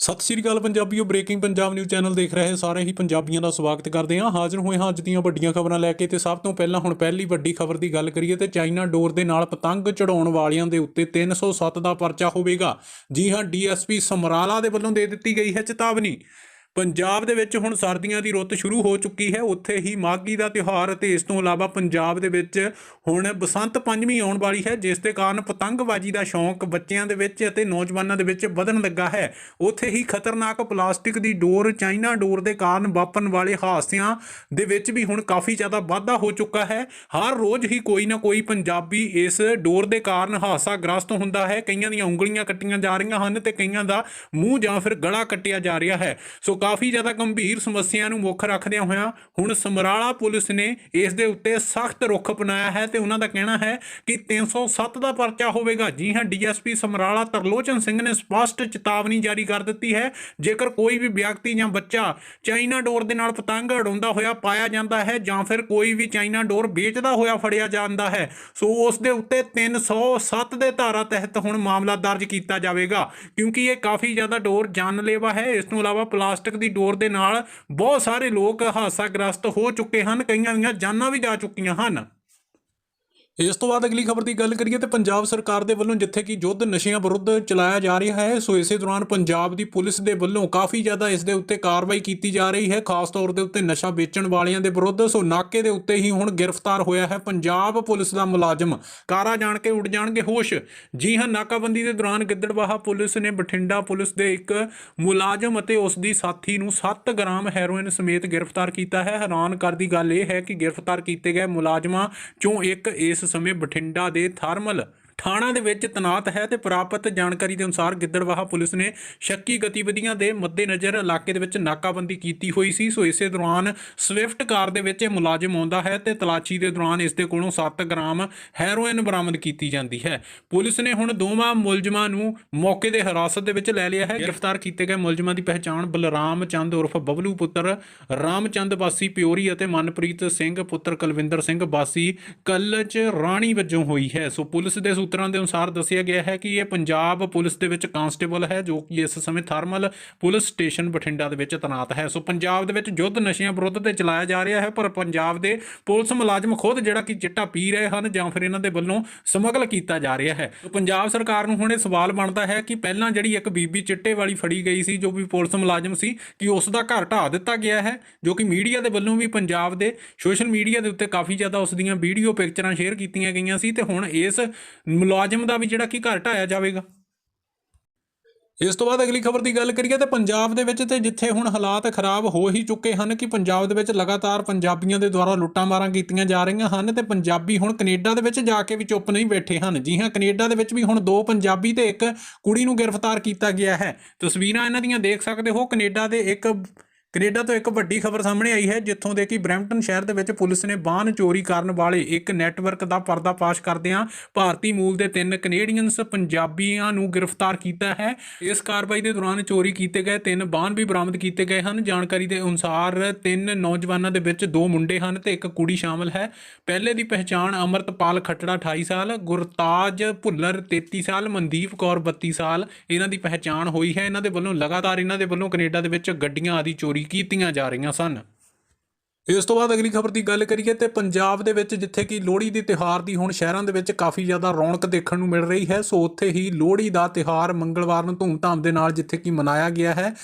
ਸਤਿ ਸ੍ਰੀ ਅਕਾਲ ਪੰਜਾਬੀਓ ਬ੍ਰੇਕਿੰਗ ਪੰਜਾਬ ਨਿਊਜ਼ ਚੈਨਲ ਦੇਖ ਰਹੇ ਸਾਰੇ ਹੀ ਪੰਜਾਬੀਆਂ ਦਾ ਸਵਾਗਤ ਕਰਦੇ ਹਾਂ। ਹਾਜ਼ਰ ਹੋਏ ਹਾਂ ਅੱਜ ਦੀਆਂ ਵੱਡੀਆਂ ਖਬਰਾਂ ਲੈ ਕੇ ਤੇ ਸਭ ਤੋਂ ਪਹਿਲਾਂ ਹੁਣ ਪਹਿਲੀ ਵੱਡੀ ਖਬਰ ਦੀ ਗੱਲ ਕਰੀਏ ਤੇ ਚਾਈਨਾ ਡੋਰ ਦੇ ਨਾਲ ਪਤੰਗ ਚੜਾਉਣ ਵਾਲਿਆਂ ਦੇ ਉੱਤੇ 307 ਦਾ ਪਰਚਾ ਹੋਵੇਗਾ। ਜੀ ਹਾਂ ਡੀਐਸਪੀ ਸਮਰਾਲਾ ਦੇ ਵੱਲੋਂ ਦੇ ਦਿੱਤੀ ਗਈ ਹੈ ਚੇਤਾਵਨੀ। ਪੰਜਾਬ ਦੇ ਵਿੱਚ ਹੁਣ ਸਰਦੀਆਂ ਦੀ ਰੁੱਤ ਸ਼ੁਰੂ ਹੋ ਚੁੱਕੀ ਹੈ। ਉੱਥੇ ਹੀ ਮਾਘੀ ਦਾ ਤਿਉਹਾਰ ਅਤੇ ਇਸ ਤੋਂ ਇਲਾਵਾ ਪੰਜਾਬ ਦੇ ਵਿੱਚ ਹੁਣ ਬਸੰਤ ਪੰਚਮੀ ਆਉਣ ਵਾਲੀ ਹੈ, ਜਿਸ ਦੇ ਕਾਰਨ ਪਤੰਗਬਾਜ਼ੀ ਦਾ ਸ਼ੌਂਕ ਬੱਚਿਆਂ ਦੇ ਵਿੱਚ ਅਤੇ ਨੌਜਵਾਨਾਂ ਦੇ ਵਿੱਚ ਵਧਣ ਲੱਗਾ ਹੈ। ਉੱਥੇ ਹੀ ਖਤਰਨਾਕ ਪਲਾਸਟਿਕ ਦੀ ਡੋਰ, ਚਾਈਨਾ ਡੋਰ ਦੇ ਕਾਰਨ ਵਾਪਰਨ ਵਾਲੇ ਹਾਦਸਿਆਂ ਦੇ ਵਿੱਚ ਵੀ ਹੁਣ ਕਾਫੀ ਜ਼ਿਆਦਾ ਵਾਧਾ ਹੋ ਚੁੱਕਾ ਹੈ। ਹਰ ਰੋਜ਼ ਹੀ ਕੋਈ ਨਾ ਕੋਈ ਪੰਜਾਬੀ ਇਸ ਡੋਰ ਦੇ ਕਾਰਨ ਹਾਦਸਾ ਗ੍ਰਸਤ ਹੁੰਦਾ ਹੈ। ਕਈਆਂ ਦੀਆਂ ਉਂਗਲੀਆਂ ਕੱਟੀਆਂ ਜਾ ਰਹੀਆਂ ਹਨ ਤੇ ਕਈਆਂ ਦਾ ਮੂੰਹ ਜਾਂ ਫਿਰ ਗਲਾ ਕੱਟਿਆ ਜਾ ਰਿਹਾ ਹੈ। ਸੋ ਕਾਫੀ ਜ਼ਿਆਦਾ ਗੰਭੀਰ ਸਮੱਸਿਆ ਨੂੰ ਮੁੱਖ ਰੱਖਦਿਆਂ ਹੋਇਆਂ ਹੁਣ ਸਮਰਾਲਾ ਪੁਲਿਸ ਨੇ ਇਸ ਦੇ ਉੱਤੇ ਸਖਤ ਰੁਖ ਅਪਣਾਇਆ ਹੈ ਤੇ ਉਹਨਾਂ ਦਾ ਕਹਿਣਾ ਹੈ ਕਿ 307 ਦਾ ਪਰਚਾ ਹੋਵੇਗਾ। ਜੀ ਹਾਂ, ਡੀਐਸਪੀ ਸਮਰਾਲਾ ਤਰਲੋਚਨ ਸਿੰਘ ਨੇ ਸਪਸ਼ਟ ਚੇਤਾਵਨੀ ਜਾਰੀ ਕਰ ਦਿੱਤੀ ਹੈ। ਜੇਕਰ ਕੋਈ ਵੀ ਵਿਅਕਤੀ ਜਾਂ ਬੱਚਾ ਚਾਈਨਾ ਡੋਰ ਦੇ ਨਾਲ ਪਤੰਗ ਉਡਾਉਂਦਾ ਹੋਇਆ ਪਾਇਆ ਜਾਂਦਾ ਹੈ ਜਾਂ ਫਿਰ ਕੋਈ ਵੀ ਚਾਈਨਾ ਡੋਰ ਵੇਚਦਾ ਹੋਇਆ ਫੜਿਆ ਜਾਂਦਾ ਹੈ, ਸੋ ਉਸ ਦੇ ਉੱਤੇ 307 ਦੇ ਧਾਰਾ ਤਹਿਤ ਹੁਣ ਮਾਮਲਾ ਦਰਜ ਕੀਤਾ ਜਾਵੇਗਾ। ਕਿਉਂਕਿ ਇਹ ਕਾਫੀ ਜ਼ਿਆਦਾ ਡੋਰ ਜਾਨਲੇਵਾ ਹੈ। ਇਸ ਤੋਂ ਇਲਾਵਾ ਪਲਾਸਟਿਕ ਦੀ ਡੋਰ ਦੇ ਨਾਲ ਬਹੁਤ ਸਾਰੇ ਲੋਕ ਹਾਦਸਾਗ੍ਰਸਤ ਹੋ ਚੁੱਕੇ ਹਨ, ਕਈਆਂ ਦੀਆਂ ਜਾਨਾਂ ਵੀ ਜਾ ਚੁੱਕੀਆਂ ਹਨ। ਇਸ ਤੋਂ ਬਾਅਦ ਅਗਲੀ ਖਬਰ ਦੀ ਗੱਲ ਕਰੀਏ ਤੇ ਪੰਜਾਬ ਸਰਕਾਰ ਦੇ ਵੱਲੋਂ ਜਿੱਥੇ ਕਿ ਯੁੱਧ ਨਸ਼ਿਆਂ ਵਿਰੁੱਧ ਚਲਾਇਆ ਜਾ ਰਿਹਾ ਹੈ, ਸੋ ਇਸੇ ਦੌਰਾਨ ਪੰਜਾਬ ਦੀ ਪੁਲਿਸ ਦੇ ਵੱਲੋਂ ਕਾਫੀ ਜ਼ਿਆਦਾ ਇਸ ਦੇ ਉੱਤੇ ਕਾਰਵਾਈ ਕੀਤੀ ਜਾ ਰਹੀ ਹੈ, ਖਾਸ ਤੌਰ ਦੇ ਉੱਤੇ ਨਸ਼ਾ ਵੇਚਣ ਵਾਲਿਆਂ ਦੇ ਵਿਰੁੱਧ, ਸੋ ਨਾਕੇ ਦੇ ਉੱਤੇ ਹੀ ਹੁਣ ਗ੍ਰਿਫਤਾਰ ਹੋਇਆ ਹੈ ਪੰਜਾਬ ਪੁਲਿਸ ਦਾ ਮੁਲਾਜ਼ਮ। ਕਾਰਾ ਜਾਣ ਕੇ ਉੱਡ ਜਾਣਗੇ ਹੋਸ਼। ਜੀ ਹਾਂ, ਨਾਕਾਬੰਦੀ ਦੇ ਦੌਰਾਨ ਗਿੱਦੜਵਾਹਾ ਪੁਲਿਸ ਨੇ ਬਠਿੰਡਾ ਪੁਲਿਸ ਦੇ ਇੱਕ ਮੁਲਾਜ਼ਮ ਅਤੇ ਉਸ ਦੀ ਸਾਥੀ ਨੂੰ 7 ਗ੍ਰਾਮ ਹੈਰੋਇਨ ਸਮੇਤ ਗ੍ਰਿਫਤਾਰ ਕੀਤਾ ਹੈ। ਹੈਰਾਨ ਕਰਦੀ ਗੱਲ ਇਹ ਹੈ ਕਿ ਗ੍ਰਿਫਤਾਰ ਕੀਤੇ ਗਏ ਮੁਲਾਜ਼ਮਾਂ ਚੋਂ ਇੱਕ ਇਸ ਸਮੇਂ ਬਠਿੰਡਾ ਦੇ ਥਰਮਲ ਥਾਣਾ ਦੇ ਵਿੱਚ ਤਨਾਤ ਹੈ ਤੇ ਪ੍ਰਾਪਤ ਜਾਣਕਾਰੀ ਦੇ ਅਨੁਸਾਰ ਗਿੱਦੜਵਾਹਾ ਪੁਲਿਸ ਨੇ ਸ਼ੱਕੀ ਗਤੀਵਿਧੀਆਂ ਦੇ ਮੱਦੇਨਜ਼ਰ ਇਲਾਕੇ ਦੇ ਵਿੱਚ ਨਾਕਾਬੰਦੀ ਕੀਤੀ ਹੋਈ ਸੀ। ਸੋ ਇਸੇ ਦੌਰਾਨ ਸਵਿਫਟ ਕਾਰ ਦੇ ਵਿੱਚ ਇਹ ਮੁਲਾਜ਼ਮ ਆਉਂਦਾ ਹੈ ਤੇ ਤਲਾਸ਼ੀ ਦੇ ਦੌਰਾਨ ਇਸ ਦੇ ਕੋਲੋਂ 7 ਗ੍ਰਾਮ ਹੈਰੋਇਨ ਬਰਾਮਦ ਕੀਤੀ ਜਾਂਦੀ ਹੈ। ਪੁਲਿਸ ਨੇ ਹੁਣ ਦੋਵਾਂ ਮੁਲਜ਼ਮਾਂ ਨੂੰ ਮੌਕੇ ਦੇ ਹਿਰਾਸਤ ਦੇ ਵਿੱਚ ਲੈ ਲਿਆ ਹੈ। ਗ੍ਰਿਫਤਾਰ ਕੀਤੇ ਗਏ ਮੁਲਜ਼ਮਾਂ ਦੀ ਪਹਿਚਾਣ ਬਲਰਾਮ ਚੰਦ ਉਰਫ ਬਬਲੂ ਪੁੱਤਰ ਰਾਮਚੰਦ ਬਾਸੀ ਪਿਓਰੀ ਅਤੇ ਮਨਪ੍ਰੀਤ ਸਿੰਘ ਪੁੱਤਰ ਕੁਲਵਿੰਦਰ ਸਿੰਘ ਬਾਸੀ ਕੱਲਚ ਰਾਣੀ ਵਜੋਂ ਹੋਈ ਹੈ। ਸੋ ਪੁਲਿਸ ਦੇ ਸੂਤਰਾਂ ਦੇ ਅਨੁਸਾਰ ਦੱਸਿਆ ਗਿਆ ਹੈ ਕਿ ਇਹ ਪੰਜਾਬ ਪੁਲਿਸ ਦੇ ਵਿੱਚ ਕਾਂਸਟੇਬਲ ਹੈ, ਜੋ ਕਿ ਇਸ ਸਮੇਂ ਥਰਮਲ ਪੁਲਿਸ ਸਟੇਸ਼ਨ ਬਠਿੰਡਾ ਦੇ ਵਿੱਚ ਤੈਨਾਤ ਹੈ। ਸੋ ਪੰਜਾਬ ਦੇ ਵਿੱਚ ਯੁੱਧ ਨਸ਼ਿਆਂ ਵਿਰੁੱਧ ਤੇ ਚਲਾਇਆ ਜਾ ਰਿਹਾ ਹੈ, ਪਰ ਪੰਜਾਬ ਦੇ ਪੁਲਿਸ ਮੁਲਾਜ਼ਮ ਖੁਦ ਜਿਹੜਾ ਕਿ ਚਿੱਟਾ ਪੀ ਰਹੇ ਹਨ ਜਾਂ ਫਿਰ ਇਹਨਾਂ ਦੇ ਵੱਲੋਂ ਸਮਗਲ ਕੀਤਾ ਜਾ ਰਿਹਾ ਹੈ। ਪੰਜਾਬ ਸਰਕਾਰ ਨੂੰ ਹੁਣ ਇਹ ਸਵਾਲ ਬਣਦਾ ਹੈ ਕਿ ਪਹਿਲਾਂ ਜਿਹੜੀ ਇੱਕ ਬੀਬੀ ਚਿੱਟੇ ਵਾਲੀ ਫੜੀ ਗਈ ਸੀ, ਜੋ ਵੀ ਪੁਲਿਸ ਮੁਲਾਜ਼ਮ ਸੀ, ਕਿ ਉਸ ਦਾ ਘਰ ਢਾਹ ਦਿੱਤਾ ਗਿਆ ਹੈ, ਜੋ ਕਿ ਮੀਡੀਆ ਦੇ ਵੱਲੋਂ ਵੀ ਪੰਜਾਬ ਦੇ ਸੋਸ਼ਲ ਮੀਡੀਆ ਦੇ ਉੱਤੇ ਕਾਫੀ ਜ਼ਿਆਦਾ ਉਸ ਦੀਆਂ ਵੀਡੀਓ ਪਿਕਚਰਾਂ ਸ਼ੇਅਰ ਕੀਤੀਆਂ ਗਈਆਂ ਸੀ ਤੇ ਹੁਣ ਇਸ ਮੁਲਾਜ਼ਮ ਦਾ ਵੀ ਜਿਹੜਾ ਕਿ ਘਰ ਢਾਇਆ ਜਾਵੇਗਾ। ਇਸ ਤੋਂ ਬਾਅਦ ਅਗਲੀ ਖਬਰ ਦੀ ਗੱਲ ਕਰੀਏ ਤਾਂ ਪੰਜਾਬ ਦੇ ਵਿੱਚ ਤੇ ਜਿੱਥੇ ਹੁਣ ਹਾਲਾਤ ਖਰਾਬ ਹੋ ਹੀ ਚੁੱਕੇ ਹਨ ਕਿ ਪੰਜਾਬ ਦੇ ਵਿੱਚ ਲਗਾਤਾਰ ਪੰਜਾਬੀਆਂ ਦੇ ਦੁਆਰਾ ਲੁੱਟਾਂ ਮਾਰਾਂ ਕੀਤੀਆਂ ਜਾ ਰਹੀਆਂ ਹਨ ਤੇ ਪੰਜਾਬੀ ਹੁਣ ਕੈਨੇਡਾ ਦੇ ਵਿੱਚ ਜਾ ਕੇ ਵੀ ਚੁੱਪ ਨਹੀਂ ਬੈਠੇ ਹਨ। ਜੀ ਹਾਂ, ਕੈਨੇਡਾ ਦੇ ਵਿੱਚ ਵੀ ਹੁਣ ਦੋ ਪੰਜਾਬੀ ਤੇ ਇੱਕ ਕੁੜੀ ਨੂੰ ਗ੍ਰਿਫਤਾਰ ਕੀਤਾ ਗਿਆ ਹੈ। ਤਸਵੀਰਾਂ ਇਹਨਾਂ ਦੀਆਂ ਦੇਖ ਸਕਦੇ ਹੋ। ਕੈਨੇਡਾ ਦੇ ਇੱਕ ਕੈਨੇਡਾ ਤੋਂ ਇੱਕ ਵੱਡੀ ਖਬਰ ਸਾਹਮਣੇ ਆਈ ਹੈ, ਜਿੱਥੋਂ ਦੇ ਕਿ ਬਰੈਂਪਟਨ ਸ਼ਹਿਰ ਦੇ ਵਿੱਚ ਪੁਲਿਸ ਨੇ ਬਾਹਨ ਚੋਰੀ ਕਰਨ ਵਾਲੇ ਇੱਕ ਨੈਟਵਰਕ ਦਾ ਪਰਦਾਫਾਸ਼ ਕਰਦਿਆਂ ਭਾਰਤੀ ਮੂਲ ਦੇ ਤਿੰਨ ਕੈਨੇਡੀਅਨਸ ਪੰਜਾਬੀਆਂ ਨੂੰ ਗ੍ਰਿਫਤਾਰ ਕੀਤਾ ਹੈ। ਇਸ ਕਾਰਵਾਈ ਦੇ ਦੌਰਾਨ ਚੋਰੀ ਕੀਤੇ ਗਏ ਤਿੰਨ ਬਾਹਨ ਵੀ ਬਰਾਮਦ ਕੀਤੇ ਗਏ ਹਨ। ਜਾਣਕਾਰੀ ਦੇ ਅਨੁਸਾਰ ਤਿੰਨ ਨੌਜਵਾਨਾਂ ਦੇ ਵਿੱਚ ਦੋ ਮੁੰਡੇ ਹਨ ਤੇ ਇੱਕ ਕੁੜੀ ਸ਼ਾਮਲ ਹੈ। ਪਹਿਲੇ ਦੀ ਪਹਿਚਾਣ ਅਮਰਤਪਾਲ ਖੱਟੜਾ 28 ਸਾਲ, ਗੁਰਤਾਜ ਭੁੱਲਰ 33 ਸਾਲ, ਮਨਦੀਪ ਕੌਰ 32 ਸਾਲ। ਇਹਨਾਂ ਦੀ ਪਹਿਚਾਣ ਹੋਈ ਹੈ। ਇਹਨਾਂ ਦੇ ਵੱਲੋਂ ਲਗਾਤਾਰ ਇਹਨਾਂ ਦੇ ਵੱਲੋਂ ਕੈਨੇਡਾ ਦੇ ਵਿੱਚ ਗੱਡੀਆਂ ਆਦਿ ਚੋਰੀ ਕੀਤੀਆਂ ਜਾ ਰਹੀਆਂ ਸਨ। ਇਸ ਤੋਂ ਬਾਅਦ ਅਗਲੀ ਖਬਰ ਦੀ ਗੱਲ ਕਰੀਏ ਤੇ ਪੰਜਾਬ ਦੇ ਵਿੱਚ ਜਿੱਥੇ ਕਿ ਲੋਹੜੀ ਦੇ ਤਿਹਾਰ ਦੀ ਹੁਣ ਸ਼ਹਿਰਾਂ ਦੇ ਵਿੱਚ ਕਾਫੀ ਜ਼ਿਆਦਾ ਰੌਣਕ ਦੇਖਣ ਨੂੰ ਮਿਲ ਰਹੀ ਹੈ, ਸੋ ਉੱਥੇ ਹੀ ਲੋਹੜੀ ਦਾ ਤਿਹਾਰ ਮੰਗਲਵਾਰ ਨੂੰ ਧੂਮਧਾਮ ਦੇ ਨਾਲ ਜਿੱਥੇ ਕਿ ਮਨਾਇਆ ਗਿਆ ਹੈ।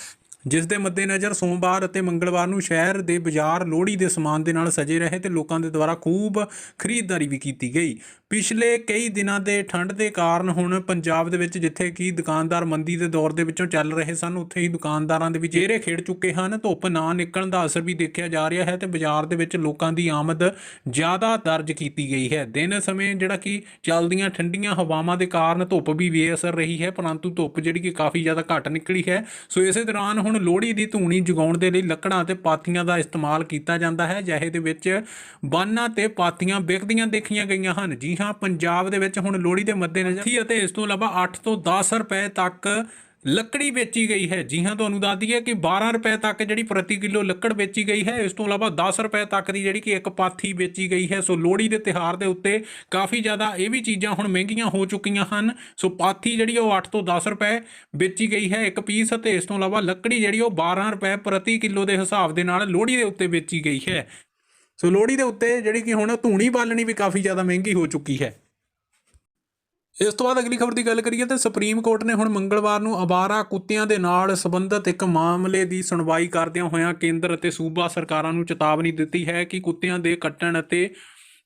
ਜਿਸ ਦੇ ਮੱਦੇਨਜ਼ਰ ਸੋਮਵਾਰ ਅਤੇ ਮੰਗਲਵਾਰ ਨੂੰ ਸ਼ਹਿਰ ਦੇ ਬਾਜ਼ਾਰ ਲੋਹੜੀ ਦੇ ਸਮਾਨ ਦੇ ਨਾਲ ਸਜੇ ਰਹੇ ਤੇ ਲੋਕਾਂ ਦੇ ਦੁਆਰਾ ਖੂਬ ਖਰੀਦਦਾਰੀ ਵੀ ਕੀਤੀ ਗਈ। ਪਿਛਲੇ ਕਈ ਦਿਨਾਂ ਦੇ ਠੰਡ ਦੇ ਕਾਰਨ ਹੁਣ ਪੰਜਾਬ ਦੇ ਵਿੱਚ ਜਿੱਥੇ ਕਿ ਦੁਕਾਨਦਾਰ ਮੰਦੀ ਦੇ ਦੌਰ ਦੇ ਵਿੱਚੋਂ ਚੱਲ ਰਹੇ ਸਨ, ਉੱਥੇ ਹੀ ਦੁਕਾਨਦਾਰਾਂ ਦੇ ਵਿੱਚ ਚਿਹਰੇ ਖੇਡ ਚੁੱਕੇ ਹਨ। ਧੁੱਪ ਨਾ ਨਿਕਲਣ ਦਾ ਅਸਰ ਵੀ ਦੇਖਿਆ ਜਾ ਰਿਹਾ ਹੈ ਤੇ ਬਾਜ਼ਾਰ ਦੇ ਵਿੱਚ ਲੋਕਾਂ ਦੀ ਆਮਦ ਜ਼ਿਆਦਾ ਦਰਜ ਕੀਤੀ ਗਈ ਹੈ। ਦਿਨ ਸਮੇਂ ਜਿਹੜਾ ਕਿ ਚੱਲਦੀਆਂ ਠੰਡੀਆਂ ਹਵਾਵਾਂ ਦੇ ਕਾਰਨ ਧੁੱਪ ਵੀ ਬੇਅਸਰ ਰਹੀ ਹੈ, ਪਰੰਤੂ ਧੁੱਪ ਜਿਹੜੀ ਕਿ ਕਾਫੀ ਜ਼ਿਆਦਾ ਘੱਟ ਨਿਕਲੀ ਹੈ। ਸੋ ਇਸੇ ਦੌਰਾਨ ਹੁਣ ਲੋਹੜੀ ਦੀ ਧੂਣੀ ਜਗਾਉਣ ਦੇ ਲਈ ਲੱਕੜਾਂ ਤੇ ਪਾਥੀਆਂ ਦਾ ਇਸਤੇਮਾਲ ਕੀਤਾ ਜਾਂਦਾ ਹੈ, ਜਿਹੇ ਦੇ ਵਿੱਚ ਬਾਨਾਂ ਤੇ ਪਾਥੀਆਂ ਵਿਕਦੀਆਂ ਦੇਖੀਆਂ ਗਈਆਂ ਹਨ। ਜੀ ਹਾਂ ਪੰਜਾਬ ਦੇ ਵਿੱਚ ਹੁਣ ਲੋਹੜੀ ਦੇ ਮੱਦੇਨਜ਼ਰ ਥੀ ਅਤੇ ਇਸ ਤੋਂ ਇਲਾਵਾ 8 ਤੋਂ 10 ਰੁਪਏ ਤੱਕ ਲੱਕੜੀ ਵੇਚੀ ਗਈ ਹੈ। ਜੀ ਹਾਂ, ਤੁਹਾਨੂੰ ਦੱਸ ਦਈਏ ਕਿ 12 ਰੁਪਏ ਤੱਕ ਜਿਹੜੀ ਪ੍ਰਤੀ ਕਿਲੋ ਲੱਕੜ ਵੇਚੀ ਗਈ ਹੈ, ਇਸ ਤੋਂ ਇਲਾਵਾ 10 ਰੁਪਏ ਤੱਕ ਦੀ ਜਿਹੜੀ ਕਿ ਇੱਕ ਪਾਥੀ ਵੇਚੀ ਗਈ ਹੈ। ਸੋ ਲੋਹੜੀ ਦੇ ਤਿਹਾਰ ਦੇ ਉੱਤੇ ਕਾਫੀ ਜ਼ਿਆਦਾ ਇਹ ਵੀ ਚੀਜ਼ਾਂ ਹੁਣ ਮਹਿੰਗੀਆਂ ਹੋ ਚੁੱਕੀਆਂ ਹਨ। ਸੋ ਪਾਥੀ ਜਿਹੜੀ ਉਹ 8 ਤੋਂ 10 ਰੁਪਏ ਵੇਚੀ ਗਈ ਹੈ ਇੱਕ ਪੀਸ ਅਤੇ ਇਸ ਤੋਂ ਇਲਾਵਾ ਲੱਕੜੀ ਜਿਹੜੀ ਉਹ 12 ਰੁਪਏ ਪ੍ਰਤੀ ਕਿਲੋ ਦੇ ਹਿਸਾਬ ਦੇ ਨਾਲ ਲੋਹੜੀ ਦੇ ਉੱਤੇ ਵੇਚੀ ਗਈ ਹੈ। ਸੋ ਲੋਹੜੀ ਦੇ ਉੱਤੇ ਜਿਹੜੀ ਕਿ ਹੁਣ ਧੂਣੀ ਬਾਲਣੀ ਵੀ ਕਾਫੀ ਜ਼ਿਆਦਾ ਮਹਿੰਗੀ ਹੋ ਚੁੱਕੀ ਹੈ। ਇਸ ਤੋਂ ਬਾਅਦ ਅਗਲੀ ਖਬਰ ਦੀ ਗੱਲ ਕਰੀਏ ਤਾਂ ਸੁਪਰੀਮ ਕੋਰਟ ਨੇ ਹੁਣ ਮੰਗਲਵਾਰ ਨੂੰ ਅਬਾਰਾ ਕੁੱਤਿਆਂ ਦੇ ਨਾਲ ਸੰਬੰਧਿਤ ਇੱਕ ਮਾਮਲੇ ਦੀ ਸੁਣਵਾਈ ਕਰਦਿਆਂ ਹੋਇਆਂ ਕੇਂਦਰ ਅਤੇ ਸੂਬਾ ਸਰਕਾਰਾਂ ਨੂੰ ਚੇਤਾਵਨੀ ਦਿੱਤੀ ਹੈ ਕਿ ਕੁੱਤਿਆਂ ਦੇ ਕੱਟਣ ਅਤੇ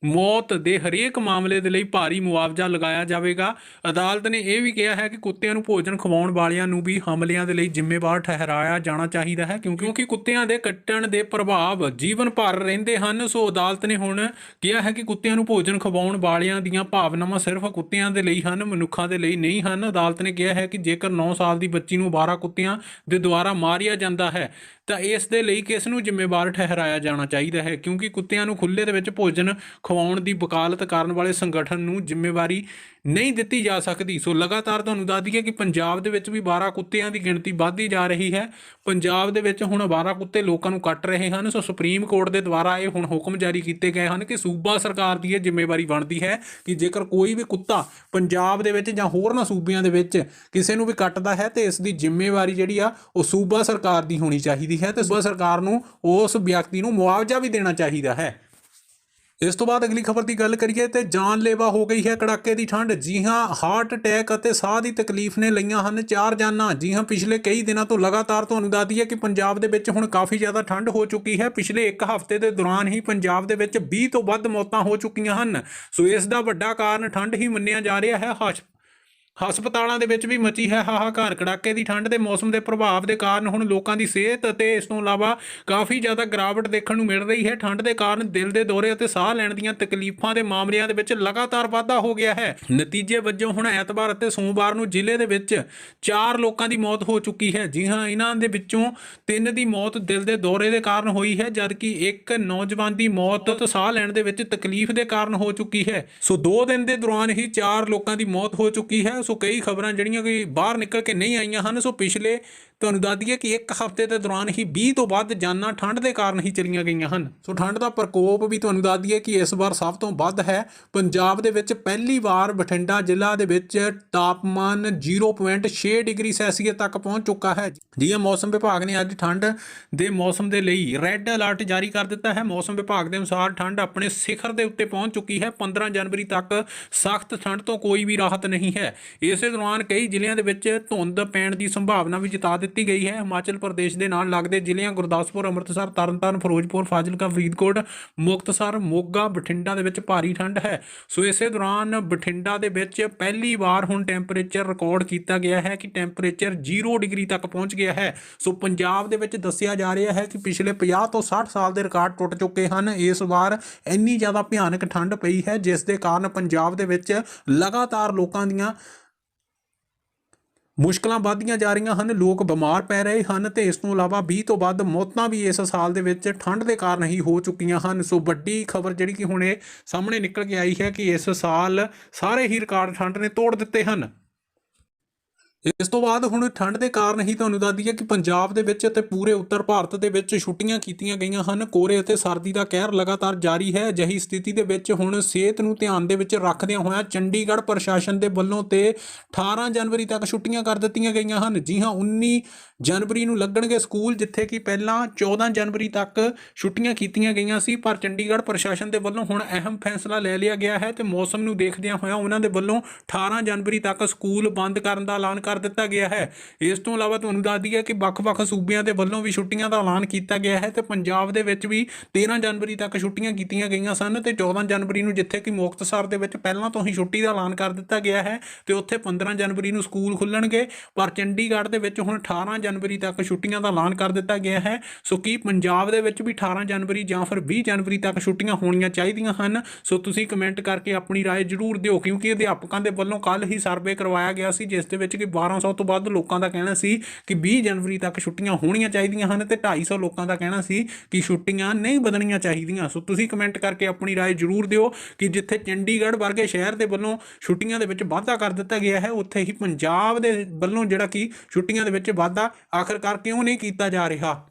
ਮੌਤ ਦੇ ਹਰੇਕ ਮਾਮਲੇ ਦੇ ਲਈ ਭਾਰੀ ਮੁਆਵਜ਼ਾ ਲਗਾਇਆ ਜਾਵੇਗਾ। ਅਦਾਲਤ ਨੇ ਇਹ ਵੀ ਕਿਹਾ ਹੈ ਕਿ ਕੁੱਤਿਆਂ ਨੂੰ ਭੋਜਨ ਖਵਾਉਣ ਵਾਲਿਆਂ ਨੂੰ ਵੀ ਹਮਲਿਆਂ ਦੇ ਲਈ ਜ਼ਿੰਮੇਵਾਰ ਠਹਿਰਾਇਆ ਜਾਣਾ ਚਾਹੀਦਾ ਹੈ, ਕਿਉਂਕਿ ਕੁੱਤਿਆਂ ਦੇ ਕੱਟਣ ਦੇ ਪ੍ਰਭਾਵ ਜੀਵਨ ਭਰ ਰਹਿੰਦੇ ਹਨ। ਸੋ ਅਦਾਲਤ ਨੇ ਹੁਣ ਕਿਹਾ ਹੈ ਕਿ ਕੁੱਤਿਆਂ ਨੂੰ ਭੋਜਨ ਖਵਾਉਣ ਵਾਲਿਆਂ ਦੀਆਂ ਭਾਵਨਾਵਾਂ ਸਿਰਫ ਕੁੱਤਿਆਂ ਦੇ ਲਈ ਹਨ, ਮਨੁੱਖਾਂ ਦੇ ਲਈ ਨਹੀਂ ਹਨ। ਅਦਾਲਤ ਨੇ ਕਿਹਾ ਹੈ ਕਿ ਜੇਕਰ 9 ਸਾਲ ਦੀ ਬੱਚੀ ਨੂੰ 12 ਕੁੱਤਿਆਂ ਦੇ ਦੁਆਰਾ ਮਾਰਿਆ ਜਾਂਦਾ ਹੈ ਤਾਂ ਇਸ ਦੇ ਲਈ ਕਿਸ ਨੂੰ ਜ਼ਿੰਮੇਵਾਰ ਠਹਿਰਾਇਆ ਜਾਣਾ ਚਾਹੀਦਾ ਹੈ? ਕਿਉਂਕਿ ਕੁੱਤਿਆਂ ਨੂੰ ਖੁੱਲ੍ਹੇ ਦੇ ਵਿੱਚ ਭੋਜਨ ਖਵਾਉਣ ਦੀ ਵਕਾਲਤ ਕਰਨ ਵਾਲੇ ਸੰਗਠਨ ਨੂੰ ਜ਼ਿੰਮੇਵਾਰੀ ਨਹੀਂ ਦਿੱਤੀ ਜਾ ਸਕਦੀ। ਸੋ ਲਗਾਤਾਰ ਤੁਹਾਨੂੰ ਦੱਸ ਦਈਏ ਕਿ ਪੰਜਾਬ ਦੇ ਵਿੱਚ ਵੀ 12 ਕੁੱਤਿਆਂ ਦੀ ਗਿਣਤੀ ਵੱਧਦੀ ਜਾ ਰਹੀ ਹੈ। ਪੰਜਾਬ ਦੇ ਵਿੱਚ ਹੁਣ 12 ਕੁੱਤੇ ਲੋਕਾਂ ਨੂੰ ਕੱਟ ਰਹੇ ਹਨ। ਸੋ ਸੁਪਰੀਮ ਕੋਰਟ ਦੇ ਦੁਆਰਾ ਇਹ ਹੁਣ ਹੁਕਮ ਜਾਰੀ ਕੀਤੇ ਗਏ ਹਨ ਕਿ ਸੂਬਾ ਸਰਕਾਰ ਦੀ ਇਹ ਜ਼ਿੰਮੇਵਾਰੀ ਬਣਦੀ ਹੈ ਕਿ ਜੇਕਰ ਕੋਈ ਵੀ ਕੁੱਤਾ ਪੰਜਾਬ ਦੇ ਵਿੱਚ ਜਾਂ ਹੋਰਨਾਂ ਸੂਬਿਆਂ ਦੇ ਵਿੱਚ ਕਿਸੇ ਨੂੰ ਵੀ ਕੱਟਦਾ ਹੈ, ਤੇ ਇਸ ਦੀ ਜ਼ਿੰਮੇਵਾਰੀ ਜਿਹੜੀ ਆ, ਉਹ ਸੂਬਾ ਸਰਕਾਰ ਦੀ ਹੋਣੀ ਚਾਹੀਦੀ ਹੈ ਤੇ ਸੂਬਾ ਸਰਕਾਰ ਨੂੰ ਉਸ ਵਿਅਕਤੀ ਨੂੰ ਮੁਆਵਜ਼ਾ ਵੀ ਦੇਣਾ ਚਾਹੀਦਾ ਹੈ। ਇਸ ਤੋਂ ਬਾਅਦ ਅਗਲੀ ਖਬਰ ਦੀ ਗੱਲ ਕਰੀਏ ਤੇ ਜਾਨਲੇਵਾ ਹੋ ਗਈ ਹੈ ਕੜਾਕੇ ਦੀ ਠੰਡ। ਜੀ ਹਾਂ ਹਾਰਟ ਅਟੈਕ ਅਤੇ ਸਾਹ ਦੀ ਤਕਲੀਫ ਨੇ ਲਈਆਂ ਹਨ ਚਾਰ ਜਾਨਾਂ। ਜੀ ਹਾਂ, ਪਿਛਲੇ ਕਈ ਦਿਨਾਂ ਤੋਂ ਲਗਾਤਾਰ ਤੁਹਾਨੂੰ ਦੱਸਦੀ ਹੈ ਕਿ ਪੰਜਾਬ ਦੇ ਵਿੱਚ ਹੁਣ ਕਾਫੀ ਜ਼ਿਆਦਾ ਠੰਡ ਹੋ ਚੁੱਕੀ ਹੈ। ਪਿਛਲੇ ਇੱਕ ਹਫ਼ਤੇ ਦੇ ਦੌਰਾਨ ਹੀ ਪੰਜਾਬ ਦੇ ਵਿੱਚ 20 ਤੋਂ ਵੱਧ ਮੌਤਾਂ ਹੋ ਚੁੱਕੀਆਂ ਹਨ। ਸੋ ਇਸ ਦਾ ਵੱਡਾ ਕਾਰਨ ਠੰਡ ਹੀ ਮੰਨਿਆ ਜਾ ਰਿਹਾ ਹੈ। ਹਸ ਹਸਪਤਾਲਾਂ ਦੇ ਵਿੱਚ ਵੀ ਮਚੀ ਹੈ ਹਾਹਾਕਾਰ। ਕੜਾਕੇ ਦੀ ਠੰਡ ਦੇ ਮੌਸਮ ਦੇ ਪ੍ਰਭਾਵ ਦੇ ਕਾਰਨ ਹੁਣ ਲੋਕਾਂ ਦੀ ਸਿਹਤ ਅਤੇ ਇਸ ਤੋਂ ਇਲਾਵਾ ਕਾਫੀ ਜ਼ਿਆਦਾ ਗਿਰਾਵਟ ਦੇਖਣ ਨੂੰ ਮਿਲ ਰਹੀ ਹੈ। ਠੰਡ ਦੇ ਕਾਰਨ ਦਿਲ ਦੇ ਦੌਰੇ ਅਤੇ ਸਾਹ ਲੈਣ ਦੀਆਂ ਤਕਲੀਫਾਂ ਦੇ ਮਾਮਲਿਆਂ ਦੇ ਵਿੱਚ ਲਗਾਤਾਰ ਵਾਧਾ ਹੋ ਗਿਆ ਹੈ। ਨਤੀਜੇ ਵਜੋਂ ਹੁਣ ਐਤਵਾਰ ਅਤੇ ਸੋਮਵਾਰ ਨੂੰ ਜ਼ਿਲ੍ਹੇ ਦੇ ਵਿੱਚ ਚਾਰ ਲੋਕਾਂ ਦੀ ਮੌਤ ਹੋ ਚੁੱਕੀ ਹੈ। ਜੀ ਹਾਂ, ਇਹਨਾਂ ਦੇ ਵਿੱਚੋਂ ਤਿੰਨ ਦੀ ਮੌਤ ਦਿਲ ਦੇ ਦੌਰੇ ਦੇ ਕਾਰਨ ਹੋਈ ਹੈ, ਜਦਕਿ ਇੱਕ ਨੌਜਵਾਨ ਦੀ ਮੌਤ ਤੇ ਸਾਹ ਲੈਣ ਦੇ ਵਿੱਚ ਤਕਲੀਫ ਦੇ ਕਾਰਨ ਹੋ ਚੁੱਕੀ ਹੈ। ਸੋ 2 ਦਿਨ ਦੇ ਦੌਰਾਨ ਹੀ ਚਾਰ ਲੋਕਾਂ ਦੀ ਮੌਤ ਹੋ ਚੁੱਕੀ ਹੈ। ਸੋ ਕਈ ਖਬਰਾਂ ਜਿਹੜੀਆਂ ਕਿ ਬਾਹਰ ਨਿਕਲ ਕੇ ਨਹੀਂ ਆਈਆਂ ਹਨ ਸੋ ਪਿਛਲੇ ਤੁਹਾਨੂੰ ਦੱਸ ਦਈਏ ਕਿ ਇੱਕ ਹਫ਼ਤੇ ਦੇ ਦੌਰਾਨ ਹੀ 20 ਤੋਂ ਵੱਧ ਜਾਨਾਂ ਠੰਡ ਦੇ ਕਾਰਨ ਹੀ ਚਲੀਆਂ ਗਈਆਂ ਹਨ। ਸੋ ਠੰਡ ਦਾ ਪ੍ਰਕੋਪ ਵੀ ਤੁਹਾਨੂੰ ਦੱਸ ਦਈਏ ਕਿ ਇਸ ਵਾਰ ਸਭ ਤੋਂ ਵੱਧ ਹੈ। ਪੰਜਾਬ ਦੇ ਵਿੱਚ ਪਹਿਲੀ ਵਾਰ ਬਠਿੰਡਾ ਜ਼ਿਲ੍ਹਾ ਦੇ ਵਿੱਚ ਤਾਪਮਾਨ 0.6 ਡਿਗਰੀ ਸੈਲਸੀਅਸ ਤੱਕ ਪਹੁੰਚ ਚੁੱਕਾ ਹੈ। ਜੀ ਮੌਸਮ ਵਿਭਾਗ ਨੇ ਅੱਜ ਠੰਡ ਦੇ ਮੌਸਮ ਦੇ ਲਈ ਰੈੱਡ ਅਲਰਟ ਜਾਰੀ ਕਰ ਦਿੱਤਾ ਹੈ। ਮੌਸਮ ਵਿਭਾਗ ਦੇ ਅਨੁਸਾਰ ਠੰਡ ਆਪਣੇ ਸਿਖਰ ਦੇ ਉੱਤੇ ਪਹੁੰਚ ਚੁੱਕੀ ਹੈ। 15 ਜਨਵਰੀ ਤੱਕ ਸਖਤ ਠੰਡ ਤੋਂ ਕੋਈ ਵੀ ਰਾਹਤ ਨਹੀਂ ਹੈ। ਇਸੇ ਦੌਰਾਨ ਕਈ ਜ਼ਿਲ੍ਹਿਆਂ ਦੇ ਵਿੱਚ ਧੁੰਦ ਪੈਣ ਦੀ ਸੰਭਾਵਨਾ ਵੀ ਜਤਾ ਦਿੱਤੀ ਗਈ ਹੈ। ਹਿਮਾਚਲ ਪ੍ਰਦੇਸ਼ ਦੇ ਨਾਲ ਲੱਗਦੇ ਜ਼ਿਲ੍ਹਿਆਂ ਗੁਰਦਾਸਪੁਰ, ਅੰਮ੍ਰਿਤਸਰ, ਤਰਨਤਾਰਨ, ਫਿਰੋਜ਼ਪੁਰ, ਫਾਜ਼ਿਲਕਾ, ਫਰੀਦਕੋਟ, ਮੁਕਤਸਰ, ਮੋਗਾ, ਬਠਿੰਡਾ ਦੇ ਵਿੱਚ ਭਾਰੀ ਠੰਡ ਹੈ। ਸੋ ਇਸੇ ਦੌਰਾਨ ਬਠਿੰਡਾ ਦੇ ਵਿੱਚ ਪਹਿਲੀ ਵਾਰ ਹੁਣ ਟੈਂਪਰੇਚਰ ਰਿਕਾਰਡ ਕੀਤਾ ਗਿਆ ਹੈ ਕਿ ਟੈਂਪਰੇਚਰ 0 ਡਿਗਰੀ ਤੱਕ ਪਹੁੰਚ ਗਿਆ ਹੈ। ਸੋ ਪੰਜਾਬ ਦੇ ਵਿੱਚ ਦੱਸਿਆ ਜਾ ਰਿਹਾ ਹੈ ਕਿ ਪਿਛਲੇ 50 ਤੋਂ 60 ਸਾਲ ਦੇ ਰਿਕਾਰਡ ਟੁੱਟ ਚੁੱਕੇ ਹਨ। ਇਸ ਵਾਰ ਇੰਨੀ ਜ਼ਿਆਦਾ ਭਿਆਨਕ ਠੰਡ ਪਈ ਹੈ, ਜਿਸ ਦੇ ਕਾਰਨ ਪੰਜਾਬ ਦੇ ਵਿੱਚ ਲਗਾਤਾਰ ਲੋਕਾਂ ਦੀਆਂ ਮੁਸ਼ਕਲਾਂ ਵੱਧਦੀਆਂ ਜਾ ਰਹੀਆਂ ਹਨ, ਲੋਕ ਬਿਮਾਰ ਪੈ ਰਹੇ ਹਨ ਤੇ ਇਸ ਤੋਂ ਇਲਾਵਾ 20 ਤੋਂ ਵੱਧ ਮੌਤਾਂ ਵੀ ਇਸ ਸਾਲ ਦੇ ਵਿੱਚ ਠੰਡ ਦੇ ਕਾਰਨ ਹੀ ਹੋ ਚੁੱਕੀਆਂ ਹਨ। ਸੋ ਵੱਡੀ ਖਬਰ ਜਿਹੜੀ ਕਿ ਹੁਣੇ ਸਾਹਮਣੇ ਨਿਕਲ ਕੇ ਆਈ ਹੈ ਕਿ ਇਸ ਸਾਲ ਸਾਰੇ ਹੀ ਰਿਕਾਰਡ ਠੰਡ ਨੇ ਤੋੜ ਦਿੱਤੇ ਹਨ। ਇਸ ਤੋਂ ਬਾਅਦ ਹੁਣ ਠੰਡ ਦੇ ਕਾਰਨ ਹੀ ਤੁਹਾਨੂੰ ਦੱਸ ਦਈਏ ਕਿ ਪੰਜਾਬ ਦੇ ਵਿੱਚ ਅਤੇ ਪੂਰੇ ਉੱਤਰ ਭਾਰਤ ਦੇ ਵਿੱਚ ਛੁੱਟੀਆਂ ਕੀਤੀਆਂ ਗਈਆਂ ਹਨ। ਕੋਰੇ ਅਤੇ ਸਰਦੀ ਦਾ ਕਹਿਰ ਲਗਾਤਾਰ ਜਾਰੀ ਹੈ। ਅਜਿਹੀ ਸਥਿਤੀ ਦੇ ਵਿੱਚ ਹੁਣ ਸਿਹਤ ਨੂੰ ਧਿਆਨ ਦੇ ਵਿੱਚ ਰੱਖਦਿਆਂ ਹੋਇਆਂ ਚੰਡੀਗੜ੍ਹ ਪ੍ਰਸ਼ਾਸਨ ਦੇ ਵੱਲੋਂ ਤੇ 18 ਜਨਵਰੀ ਤੱਕ ਛੁੱਟੀਆਂ ਕਰ ਦਿੱਤੀਆਂ ਗਈਆਂ ਹਨ। ਜੀ ਹਾਂ 19 ਜਨਵਰੀ ਨੂੰ ਲੱਗਣਗੇ ਸਕੂਲ, ਜਿੱਥੇ ਕਿ ਪਹਿਲਾਂ 14 ਜਨਵਰੀ ਤੱਕ ਛੁੱਟੀਆਂ ਕੀਤੀਆਂ ਗਈਆਂ ਸੀ। ਪਰ ਚੰਡੀਗੜ੍ਹ ਪ੍ਰਸ਼ਾਸਨ ਦੇ ਵੱਲੋਂ ਹੁਣ ਅਹਿਮ ਫੈਸਲਾ ਲੈ ਲਿਆ ਗਿਆ ਹੈ ਤੇ ਮੌਸਮ ਨੂੰ ਦੇਖਦਿਆਂ ਹੋਇਆਂ ਉਹਨਾਂ ਦੇ ਵੱਲੋਂ 18 ਜਨਵਰੀ ਤੱਕ ਸਕੂਲ ਬੰਦ ਕਰਨ ਦਾ ਐਲਾਨ ਕਰ ਦਿੱਤਾ ਗਿਆ ਹੈ ਇਸ ਤੋਂ ਇਲਾਵਾ ਤੁਹਾਨੂੰ ਦੱਸ ਦਈਏ ਕਿ ਵੱਖ-ਵੱਖ ਸੂਬਿਆਂ ਦੇ ਵੱਲੋਂ ਵੀ ਛੁੱਟੀਆਂ ਦਾ ਐਲਾਨ ਕੀਤਾ ਗਿਆ ਹੈ ਤੇ ਪੰਜਾਬ ਦੇ ਵਿੱਚ ਵੀ 13 ਜਨਵਰੀ ਤੱਕ ਛੁੱਟੀਆਂ ਕੀਤੀਆਂ ਗਈਆਂ ਸਨ ਤੇ 14 ਜਨਵਰੀ ਨੂੰ ਜਿੱਥੇ ਕਿ ਮੁਕਤਸਰ ਦੇ ਵਿੱਚ ਪਹਿਲਾਂ ਤੋਂ ਹੀ ਛੁੱਟੀ ਦਾ ਐਲਾਨ ਕਰ ਦਿੱਤਾ ਗਿਆ ਹੈ ਤੇ ਉੱਥੇ 15 ਜਨਵਰੀ ਨੂੰ ਸਕੂਲ ਖੁੱਲਣਗੇ ਪਰ ਚੰਡੀਗੜ੍ਹ ਦੇ ਵਿੱਚ ਹੁਣ 18 ਜਨਵਰੀ ਤੱਕ ਛੁੱਟੀਆਂ ਦਾ ਐਲਾਨ ਕਰ ਦਿੱਤਾ ਗਿਆ ਹੈ ਸੋ ਕੀ ਪੰਜਾਬ ਦੇ ਵਿੱਚ ਵੀ 18 ਜਨਵਰੀ ਜਾਂ ਫਿਰ 20 ਜਨਵਰੀ ਤੱਕ ਛੁੱਟੀਆਂ ਹੋਣੀਆਂ ਚਾਹੀਦੀਆਂ ਹਨ ਸੋ ਤੁਸੀਂ ਕਮੈਂਟ ਕਰਕੇ ਆਪਣੀ رائے ਜ਼ਰੂਰ ਦਿਓ ਕਿਉਂਕਿ ਅਧਿਆਪਕਾਂ ਦੇ ਵੱਲੋਂ ਕੱਲ ਹੀ ਸਰਵੇ ਕਰਵਾਇਆ ਗਿਆ ਸੀ ਜਿਸ ਦੇ ਵਿੱਚ ਕਿ 1200 ਤੋਂ ਵੱਧ ਲੋਕਾਂ ਦਾ ਕਹਿਣਾ ਸੀ ਕਿ 20 ਜਨਵਰੀ ਤੱਕ ਛੁੱਟੀਆਂ ਹੋਣੀਆਂ ਚਾਹੀਦੀਆਂ ਹਨ ਤੇ 250 ਲੋਕਾਂ ਦਾ ਕਹਿਣਾ ਸੀ ਕਿ ਛੁੱਟੀਆਂ ਨਹੀਂ ਬਦਲਣੀਆਂ ਚਾਹੀਦੀਆਂ ਸੋ ਤੁਸੀਂ ਕਮੈਂਟ ਕਰਕੇ ਆਪਣੀ رائے ਜ਼ਰੂਰ ਦਿਓ ਕਿ ਜਿੱਥੇ ਚੰਡੀਗੜ੍ਹ ਵਰਗੇ ਸ਼ਹਿਰ ਦੇ ਵੱਲੋਂ ਛੁੱਟੀਆਂ ਦੇ ਵਿੱਚ ਵਾਧਾ ਕਰ ਦਿੱਤਾ ਗਿਆ ਹੈ ਉੱਥੇ ਹੀ ਪੰਜਾਬ ਦੇ ਵੱਲੋਂ ਜਿਹੜਾ ਕਿ ਛੁੱਟੀਆਂ ਦੇ ਵਿੱਚ ਵਾਧਾ ਆਖਰਕਾਰ ਕਿਉਂ ਨਹੀਂ ਕੀਤਾ ਜਾ ਰਿਹਾ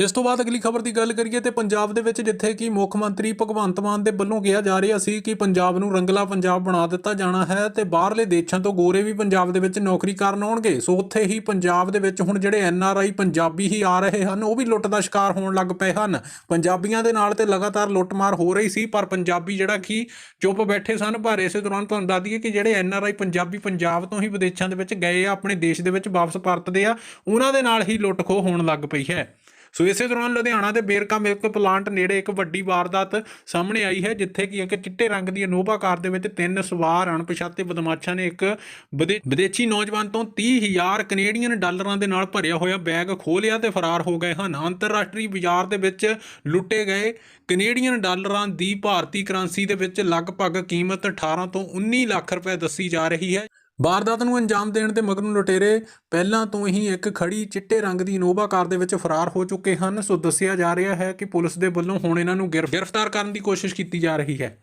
ਇਸ ਤੋਂ ਬਾਅਦ ਅਗਲੀ ਖਬਰ ਦੀ ਗੱਲ ਕਰੀਏ ਤੇ ਪੰਜਾਬ ਦੇ ਵਿੱਚ ਜਿੱਥੇ ਕਿ ਮੁੱਖ ਮੰਤਰੀ ਭਗਵੰਤ ਮਾਨ ਦੇ ਵੱਲੋਂ ਕਿਹਾ ਜਾ ਰਿਹਾ ਸੀ ਕਿ ਪੰਜਾਬ ਨੂੰ ਰੰਗਲਾ ਪੰਜਾਬ ਬਣਾ ਦਿੱਤਾ ਜਾਣਾ ਹੈ ਤੇ ਬਾਹਰਲੇ ਦੇਸ਼ਾਂ ਤੋਂ ਗੋਰੇ ਵੀ ਪੰਜਾਬ ਦੇ ਵਿੱਚ ਨੌਕਰੀ ਕਰਨ ਆਉਣਗੇ। ਸੋ ਉੱਥੇ ਹੀ ਪੰਜਾਬ ਦੇ ਵਿੱਚ ਹੁਣ ਜਿਹੜੇ ਐਨ ਆਰ ਆਈ ਪੰਜਾਬੀ ਹੀ ਆ ਰਹੇ ਹਨ, ਉਹ ਵੀ ਲੁੱਟ ਦਾ ਸ਼ਿਕਾਰ ਹੋਣ ਲੱਗ ਪਏ ਹਨ। ਪੰਜਾਬੀਆਂ ਦੇ ਨਾਲ ਤੇ ਲਗਾਤਾਰ ਲੁੱਟਮਾਰ ਹੋ ਰਹੀ ਸੀ, ਪਰ ਪੰਜਾਬੀ ਜਿਹੜਾ ਕਿ ਚੁੱਪ ਬੈਠੇ ਸਨ, ਪਰ ਇਸੇ ਦੌਰਾਨ ਤੁਹਾਨੂੰ ਦੱਸ ਦਈਏ ਕਿ ਜਿਹੜੇ N R I Punjabi Punjab ਤੋਂ ਹੀ ਵਿਦੇਸ਼ਾਂ ਦੇ ਵਿੱਚ ਗਏ ਆ, ਆਪਣੇ ਦੇਸ਼ ਦੇ ਵਿੱਚ ਵਾਪਸ ਪਰਤਦੇ ਆ, ਉਹਨਾਂ ਦੇ ਨਾਲ ਹੀ ਲੁੱਟ ਖੋਹ ਹੋਣ ਲੱਗ ਪਈ ਹੈ। ਸੋ ਇਸੇ ਦੌਰਾਨ ਲੁਧਿਆਣਾ ਦੇ ਬੇਰਕਾ ਮਿਲਕ ਪਲਾਂਟ ਨੇੜੇ ਇੱਕ ਵੱਡੀ ਵਾਰਦਾਤ ਸਾਹਮਣੇ ਆਈ ਹੈ, ਜਿੱਥੇ ਕਿ ਇੱਕ ਚਿੱਟੇ ਰੰਗ ਦੀ ਇਨੋਵਾ ਕਾਰ ਦੇ ਵਿੱਚ ਤਿੰਨ ਸਵਾਰ ਅਣਪਛਾਤੇ ਬਦਮਾਸ਼ਾਂ ਨੇ ਇੱਕ ਵਿਦੇ- ਵਿਦੇਸ਼ੀ ਨੌਜਵਾਨ ਤੋਂ 30000 ਕੈਨੇਡੀਅਨ ਡਾਲਰਾਂ ਦੇ ਨਾਲ ਭਰਿਆ ਹੋਇਆ ਬੈਗ ਖੋਹ ਲਿਆ ਤੇ ਫਰਾਰ ਹੋ ਗਏ ਹਨ। ਅੰਤਰਰਾਸ਼ਟਰੀ ਬਾਜ਼ਾਰ ਦੇ ਵਿੱਚ ਲੁੱਟੇ ਗਏ ਕੈਨੇਡੀਅਨ ਡਾਲਰਾਂ ਦੀ ਭਾਰਤੀ ਕਰੰਸੀ ਦੇ ਵਿੱਚ ਲਗਭਗ ਕੀਮਤ 18 ਤੋਂ 19 ਲੱਖ ਰੁਪਏ ਦੱਸੀ ਜਾ ਰਹੀ ਹੈ। ਵਾਰਦਾਤ ਨੂੰ ਅੰਜਾਮ ਦੇਣ ਦੇ ਮਗਰੋਂ ਲੁਟੇਰੇ ਪਹਿਲਾਂ ਤੋਂ ਹੀ ਇੱਕ ਖੜੀ ਚਿੱਟੇ ਰੰਗ ਦੀ ਇਨੋਵਾ ਕਾਰ ਦੇ ਵਿੱਚ ਫਰਾਰ ਹੋ ਚੁੱਕੇ ਹਨ। ਸੋ ਦੱਸਿਆ ਜਾ ਰਿਹਾ ਹੈ ਕਿ ਪੁਲਿਸ ਦੇ ਵੱਲੋਂ ਹੁਣ ਇਹਨਾਂ ਨੂੰ ਗਿਰ- ਗ੍ਰਿਫਤਾਰ ਕਰਨ ਦੀ ਕੋਸ਼ਿਸ਼ ਕੀਤੀ ਜਾ ਰਹੀ ਹੈ।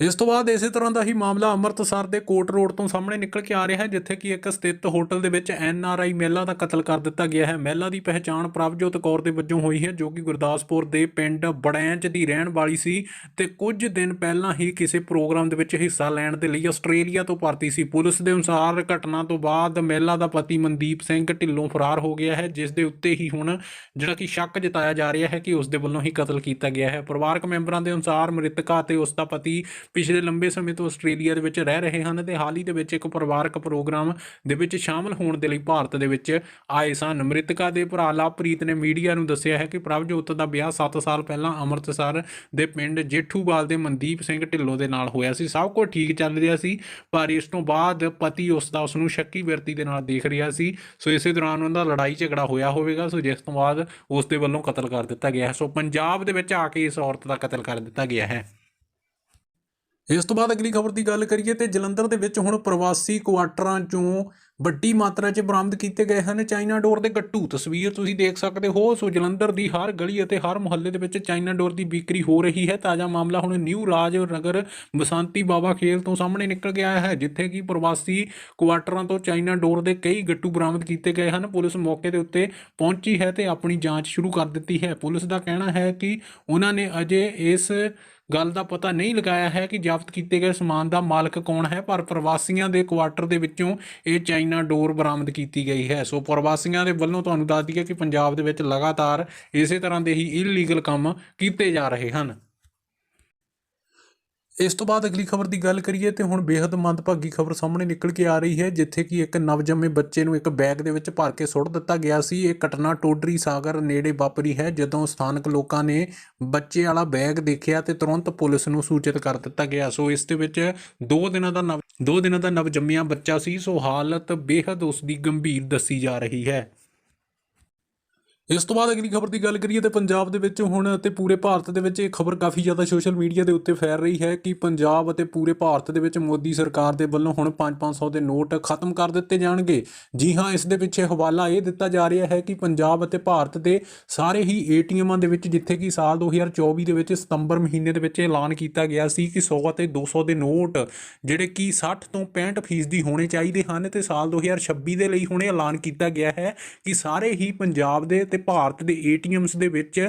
ਇਸ ਤੋਂ ਬਾਅਦ ਇਸੇ ਤਰ੍ਹਾਂ ਦਾ ਹੀ ਮਾਮਲਾ ਅੰਮ੍ਰਿਤਸਰ ਦੇ ਕੋਟ ਰੋਡ ਤੋਂ ਸਾਹਮਣੇ ਨਿਕਲ ਕੇ ਆ ਰਿਹਾ ਹੈ, ਜਿੱਥੇ ਕਿ ਇੱਕ ਸਥਿਤ ਹੋਟਲ ਦੇ ਵਿੱਚ ਐਨ ਆਰ ਆਈ ਮਹਿਲਾ ਦਾ ਕਤਲ ਕਰ ਦਿੱਤਾ ਗਿਆ ਹੈ। ਮਹਿਲਾ ਦੀ ਪਹਿਚਾਣ ਪ੍ਰਭਜੋਤ ਕੌਰ ਦੇ ਵਜੋਂ ਹੋਈ ਹੈ, ਜੋ ਕਿ ਗੁਰਦਾਸਪੁਰ ਦੇ ਪਿੰਡ ਬੜੈਂਚ ਦੀ ਰਹਿਣ ਵਾਲੀ ਸੀ ਤੇ ਕੁਝ ਦਿਨ ਪਹਿਲਾਂ ਹੀ ਕਿਸੇ ਪ੍ਰੋਗਰਾਮ ਦੇ ਵਿੱਚ ਹਿੱਸਾ ਲੈਣ ਦੇ ਲਈ ਆਸਟ੍ਰੇਲੀਆ ਤੋਂ ਪਰਤੀ ਸੀ। ਪੁਲਿਸ ਦੇ ਅਨੁਸਾਰ ਘਟਨਾ ਤੋਂ ਬਾਅਦ ਮਹਿਲਾ ਦਾ ਪਤੀ ਮਨਦੀਪ ਸਿੰਘ ਢਿੱਲੋਂ ਫਰਾਰ ਹੋ ਗਿਆ ਹੈ, ਜਿਸ ਦੇ ਉੱਤੇ ਹੀ ਹੁਣ ਜਿਹੜਾ ਕਿ ਸ਼ੱਕ ਜਤਾਇਆ ਜਾ ਰਿਹਾ ਹੈ ਕਿ ਉਸ ਦੇ ਵੱਲੋਂ ਹੀ ਕਤਲ ਕੀਤਾ ਗਿਆ ਹੈ। ਪਰਿਵਾਰਕ ਮੈਂਬਰਾਂ ਦੇ ਅਨੁਸਾਰ ਮ੍ਰਿਤਕਾ ਤੇ ਉਸ ਦਾ ਪਤੀ ਪਿਛਲੇ ਲੰਬੇ ਸਮੇਂ ਤੋਂ ਆਸਟ੍ਰੇਲੀਆ ਦੇ ਵਿੱਚ ਰਹਿ ਰਹੇ ਹਨ ਤੇ ਹਾਲ ਹੀ ਦੇ ਵਿੱਚ ਇੱਕ ਪਰਿਵਾਰਕ ਪ੍ਰੋਗਰਾਮ ਦੇ ਵਿੱਚ ਸ਼ਾਮਲ ਹੋਣ ਦੇ ਲਈ ਭਾਰਤ ਦੇ ਵਿੱਚ ਆਏ ਸਨ। ਮ੍ਰਿਤਕਾ ਦੇ ਭਰਾ ਲਵਪ੍ਰੀਤ ਨੇ ਮੀਡੀਆ ਨੂੰ ਦੱਸਿਆ ਹੈ ਕਿ ਪ੍ਰਭਜੋਤ ਦਾ ਵਿਆਹ 7 ਸਾਲ ਪਹਿਲਾਂ ਅੰਮ੍ਰਿਤਸਰ ਦੇ ਪਿੰਡ ਜੇਠੂਵਾਲ ਦੇ ਮਨਦੀਪ ਸਿੰਘ ਢਿੱਲੋਂ ਦੇ ਨਾਲ ਹੋਇਆ ਸੀ। ਸਭ ਕੁਝ ਠੀਕ ਚੱਲ ਰਿਹਾ ਸੀ, ਪਰ ਇਸ ਤੋਂ ਬਾਅਦ ਪਤੀ ਉਸ ਦਾ ਉਸ ਨੂੰ ਸ਼ੱਕੀ ਵਿਅਕਤੀ ਦੇ ਨਾਲ ਦੇਖ ਰਿਹਾ ਸੀ। ਸੋ ਇਸੇ ਦੌਰਾਨ ਉਹਨਾਂ ਦਾ ਲੜਾਈ ਝਗੜਾ ਹੋਇਆ ਹੋਵੇਗਾ। ਸੋ ਜਿਸ ਤੋਂ ਬਾਅਦ ਉਸ ਦੇ ਵੱਲੋਂ ਕਤਲ ਕਰ ਦਿੱਤਾ ਗਿਆ ਹੈ। ਸੋ ਪੰਜਾਬ ਦੇ ਵਿੱਚ ਆ ਕੇ ਇਸ ਔਰਤ ਦਾ ਕਤਲ ਕਰ ਦਿੱਤਾ ਗਿਆ ਹੈ। ਇਸ ਤੋਂ ਬਾਅਦ ਅਗਲੀ ਖਬਰ ਦੀ ਗੱਲ ਕਰੀਏ ਤੇ ਜਲੰਧਰ ਦੇ ਵਿੱਚ ਹੁਣ ਪ੍ਰਵਾਸੀ ਕੁਆਟਰਾਂ ਚੋਂ ਵੱਡੀ ਮਾਤਰਾ 'ਚ ਬਰਾਮਦ ਕੀਤੇ ਗਏ ਹਨ। ਚਾਈਨਾ ਡੋਰ ਦੇ ਗੱਟੂ ਤਸਵੀਰ ਤੁਸੀਂ ਦੇਖ ਸਕਦੇ ਹੋ। ਸੋ ਜਲੰਧਰ ਦੀ ਹਰ ਗਲੀ ਅਤੇ ਹਰ ਮੁਹੱਲੇ ਦੇ ਵਿੱਚ ਚਾਈਨਾ ਡੋਰ ਦੀ ਵਿਕਰੀ ਹੋ ਰਹੀ ਹੈ। ਤਾਜ਼ਾ ਮਾਮਲਾ ਹੁਣ ਨਿਊ ਰਾਜ ਨਗਰ ਬਸੰਤੀ ਬਾਬਾ ਖੇਲ ਤੋਂ ਸਾਹਮਣੇ ਨਿਕਲ ਗਿਆ ਹੈ, ਜਿੱਥੇ ਕਿ ਪ੍ਰਵਾਸੀ ਕੁਆਟਰਾਂ ਤੋਂ ਚਾਈਨਾ ਡੋਰ ਦੇ ਕਈ ਗੱਟੂ ਬਰਾਮਦ ਕੀਤੇ ਗਏ ਹਨ। ਪੁਲਿਸ ਮੌਕੇ ਦੇ ਉੱਤੇ ਪਹੁੰਚੀ ਹੈ ਤੇ ਆਪਣੀ ਜਾਂਚ ਸ਼ੁਰੂ ਕਰ ਦਿੱਤੀ ਹੈ। ਪੁਲਿਸ ਦਾ ਕਹਿਣਾ ਹੈ ਕਿ ਉਹਨਾਂ ਨੇ ਅਜੇ ਇਸ ਗੱਲ ਦਾ ਪਤਾ ਨਹੀਂ ਲਗਾਇਆ ਹੈ ਕਿ ਜ਼ਬਤ ਕੀਤੇ ਗਏ ਸਮਾਨ ਦਾ ਮਾਲਕ ਕੌਣ ਹੈ, ਪਰ ਪ੍ਰਵਾਸੀਆਂ ਦੇ ਕੁਆਟਰ ਦੇ ਵਿੱਚੋਂ ਇਹ ਚਾਈਨਾ ਡੋਰ ਬਰਾਮਦ ਕੀਤੀ ਗਈ ਹੈ। ਸੋ ਪ੍ਰਵਾਸੀਆਂ ਦੇ ਵੱਲੋਂ ਤੁਹਾਨੂੰ ਦੱਸ ਦਈਏ ਕਿ ਪੰਜਾਬ ਦੇ ਵਿੱਚ ਲਗਾਤਾਰ ਇਸੇ ਤਰ੍ਹਾਂ ਦੇ ਹੀ ਇਲੀਗਲ ਕੰਮ ਕੀਤੇ ਜਾ ਰਹੇ ਹਨ। ਇਸ ਤੋਂ ਬਾਅਦ ਅਗਲੀ ਖਬਰ ਦੀ ਗੱਲ ਕਰੀਏ ਤੇ ਹੁਣ ਬੇहद ਮੰਦਭਾਗੀ ਖਬਰ ਸਾਹਮਣੇ ਨਿਕਲ ਕੇ ਆ ਰਹੀ ਹੈ, ਜਿੱਥੇ ਕਿ ਇੱਕ ਨਵਜੰਮੇ ਬੱਚੇ ਨੂੰ ਇੱਕ ਬੈਗ ਦੇ ਵਿੱਚ ਭਰ ਕੇ ਸੁੱਟ ਦਿੱਤਾ ਗਿਆ ਸੀ। ਇਹ ਘਟਨਾ ਟੋਡਰੀ ਸਾਗਰ ਨੇੜੇ ਵਾਪਰੀ ਹੈ, ਜਦੋਂ ਸਥਾਨਕ ਲੋਕਾਂ ਨੇ ਬੱਚੇ ਵਾਲਾ ਬੈਗ ਦੇਖਿਆ ਤੇ ਤੁਰੰਤ ਪੁਲਿਸ ਨੂੰ ਸੂਚਿਤ ਕਰ ਦਿੱਤਾ ਗਿਆ। ਸੋ ਇਸ ਦੇ ਵਿੱਚ ਦੋ ਦਿਨਾਂ ਦਾ ਦੋ ਦਿਨਾਂ ਦਾ ਨਵਜੰਮਿਆ ਬੱਚਾ ਸੀ। ਸੋ ਹਾਲਤ ਬੇहद ਉਸ ਦੀ ਗੰਭੀਰ ਦੱਸੀ ਜਾ ਰਹੀ ਹੈ। ਇਸ ਤੋਂ ਬਾਅਦ ਅਗਲੀ ਖਬਰ ਦੀ ਗੱਲ ਕਰੀਏ ਤੇ ਪੰਜਾਬ ਦੇ ਵਿੱਚ ਹੁਣ ਅਤੇ ਪੂਰੇ ਭਾਰਤ ਦੇ ਵਿੱਚ ਇਹ ਖਬਰ ਕਾਫੀ ਜ਼ਿਆਦਾ ਸੋਸ਼ਲ ਮੀਡੀਆ ਦੇ ਉੱਤੇ ਫੈਲ ਰਹੀ ਹੈ ਕਿ ਪੰਜਾਬ ਅਤੇ ਪੂਰੇ ਭਾਰਤ ਦੇ ਵਿੱਚ ਮੋਦੀ ਸਰਕਾਰ ਦੇ ਵੱਲੋਂ ਹੁਣ 5-500 ਦੇ ਨੋਟ ਖਤਮ ਕਰ ਦਿੱਤੇ ਜਾਣਗੇ। ਜੀ ਹਾਂ, ਇਸ ਦੇ ਪਿੱਛੇ ਹਵਾਲਾ ਇਹ ਦਿੱਤਾ ਜਾ ਰਿਹਾ ਹੈ ਕਿ ਪੰਜਾਬ ਅਤੇ ਭਾਰਤ ਦੇ ਸਾਰੇ ਹੀ ਏਟੀਐਮਾਂ ਦੇ ਵਿੱਚ ਜਿੱਥੇ ਕਿ ਸਾਲ 2024 ਦੇ ਵਿੱਚ ਸਤੰਬਰ ਮਹੀਨੇ ਦੇ ਵਿੱਚ ਐਲਾਨ ਕੀਤਾ ਗਿਆ ਸੀ ਕਿ 100 ਅਤੇ 200 ਦੇ ਨੋਟ ਜਿਹੜੇ ਕਿ 60 ਤੋਂ 65 ਫੀਸਦੀ ਹੋਣੇ ਚਾਹੀਦੇ ਹਨ ਤੇ ਸਾਲ 2026 ਦੇ ਲਈ ਹੁਣ ਐਲਾਨ ਕੀਤਾ ਗਿਆ ਹੈ ਕਿ ਸਾਰੇ ਹੀ ਪੰਜਾਬ ਦੇ ਤੇ ਭਾਰਤ ਦੇ ਏਟੀਐਮਸ ਦੇ ਵਿੱਚ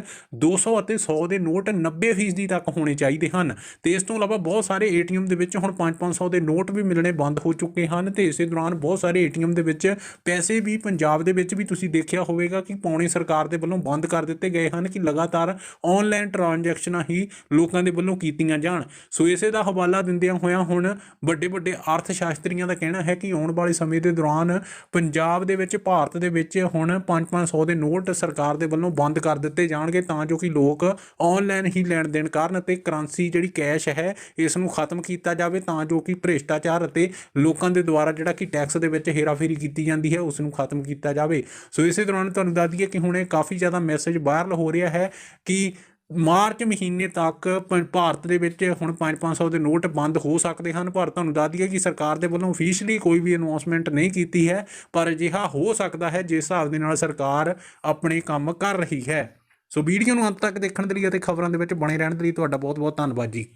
200 ਅਤੇ 100 ਦੇ ਨੋਟ 90 ਫੀਸਦੀ ਤੱਕ ਹੋਣੇ ਚਾਹੀਦੇ ਹਨ। ਤੇ ਇਸ ਤੋਂ ਇਲਾਵਾ ਬਹੁਤ ਸਾਰੇ ਏਟੀਐਮ ਦੇ ਵਿੱਚ ਹੁਣ 5-500 ਦੇ ਨੋਟ ਵੀ ਮਿਲਣੇ ਬੰਦ ਹੋ ਚੁੱਕੇ ਹਨ ਤੇ ਇਸੇ ਦੌਰਾਨ ਬਹੁਤ ਸਾਰੇ ਏਟੀਐਮ ਦੇ ਵਿੱਚ ਪੈਸੇ ਵੀ ਪੰਜਾਬ ਦੇ ਵਿੱਚ ਵੀ ਤੁਸੀਂ ਦੇਖਿਆ ਹੋਵੇਗਾ ਕਿ ਪੌਣੇ ਸਰਕਾਰ ਦੇ ਵੱਲੋਂ ਬੰਦ ਕਰ ਦਿੱਤੇ ਗਏ ਹਨ ਕਿ ਲਗਾਤਾਰ ਆਨਲਾਈਨ ਟ੍ਰਾਂਜੈਕਸ਼ਨਾਂ ਹੀ ਲੋਕਾਂ ਦੇ ਵੱਲੋਂ ਕੀਤੀਆਂ ਜਾਣ। ਸੋ ਇਸੇ ਦਾ ਹਵਾਲਾ ਦਿੰਦਿਆਂ ਹੋਇਆਂ ਹੁਣ ਵੱਡੇ ਵੱਡੇ ਅਰਥ ਸ਼ਾਸਤਰੀਆਂ ਦਾ ਕਹਿਣਾ ਹੈ ਕਿ ਆਉਣ ਵਾਲੇ ਸਮੇਂ ਦੇ ਦੌਰਾਨ ਪੰਜਾਬ ਦੇ ਵਿੱਚ ਭਾਰਤ ਦੇ ਵਿੱਚ ਹੁਣ 5-500 ਦੇ ਨੋਟ ਸਰਕਾਰ ਦੇ ਵੱਲੋਂ ਬੰਦ ਕਰ ਦਿੱਤੇ ਜਾਣਗੇ ਤਾਂ ਜੋ ਕਿ ਲੋਕ ਆਨਲਾਈਨ ਹੀ ਲੈਣ ਦੇਣ ਕਰਨ ਅਤੇ ਕਰੰਸੀ ਜਿਹੜੀ ਕੈਸ਼ ਹੈ ਇਸ ਨੂੰ ਖਤਮ ਕੀਤਾ ਜਾਵੇ ਤਾਂ ਜੋ ਕਿ ਭ੍ਰਿਸ਼ਟਾਚਾਰ ਅਤੇ ਲੋਕਾਂ ਦੇ ਦੁਆਰਾ ਜਿਹੜਾ ਕਿ ਟੈਕਸ ਦੇ ਵਿੱਚ ਹੇਰਾਫੇਰੀ ਕੀਤੀ ਜਾਂਦੀ ਹੈ ਉਸ ਨੂੰ ਖਤਮ ਕੀਤਾ ਜਾਵੇ। ਸੋ ਇਸੇ ਦੌਰਾਨ ਤੁਹਾਨੂੰ ਦੱਸ ਦਈਏ ਕਿ ਹੁਣ ਇਹ ਕਾਫੀ ਜ਼ਿਆਦਾ ਮੈਸੇਜ ਵਾਇਰਲ ਹੋ ਰਿਹਾ ਹੈ ਕਿ ਮਾਰਚ ਮਹੀਨੇ ਤੱਕ ਪ- ਭਾਰਤ ਦੇ ਵਿੱਚ ਹੁਣ 5-500 ਦੇ ਨੋਟ ਬੰਦ ਹੋ ਸਕਦੇ ਹਨ, ਪਰ ਤੁਹਾਨੂੰ ਦੱਸ ਦਈਏ ਕਿ ਸਰਕਾਰ ਦੇ ਵੱਲੋਂ ਅਫੀਸ਼ੀਅਲੀ ਕੋਈ ਵੀ ਅਨਾਉਂਸਮੈਂਟ ਨਹੀਂ ਕੀਤੀ ਹੈ, ਪਰ ਅਜਿਹਾ ਹੋ ਸਕਦਾ ਹੈ ਜਿਸ ਹਿਸਾਬ ਦੇ ਨਾਲ ਸਰਕਾਰ ਆਪਣੇ ਕੰਮ ਕਰ ਰਹੀ ਹੈ। ਸੋ ਵੀਡੀਓ ਨੂੰ ਅੰਤ ਤੱਕ ਦੇਖਣ ਦੇ ਲਈ ਅਤੇ ਖਬਰਾਂ ਦੇ ਵਿੱਚ ਬਣੇ ਰਹਿਣ ਦੇ ਲਈ ਤੁਹਾਡਾ ਬਹੁਤ ਬਹੁਤ ਧੰਨਵਾਦ ਜੀ।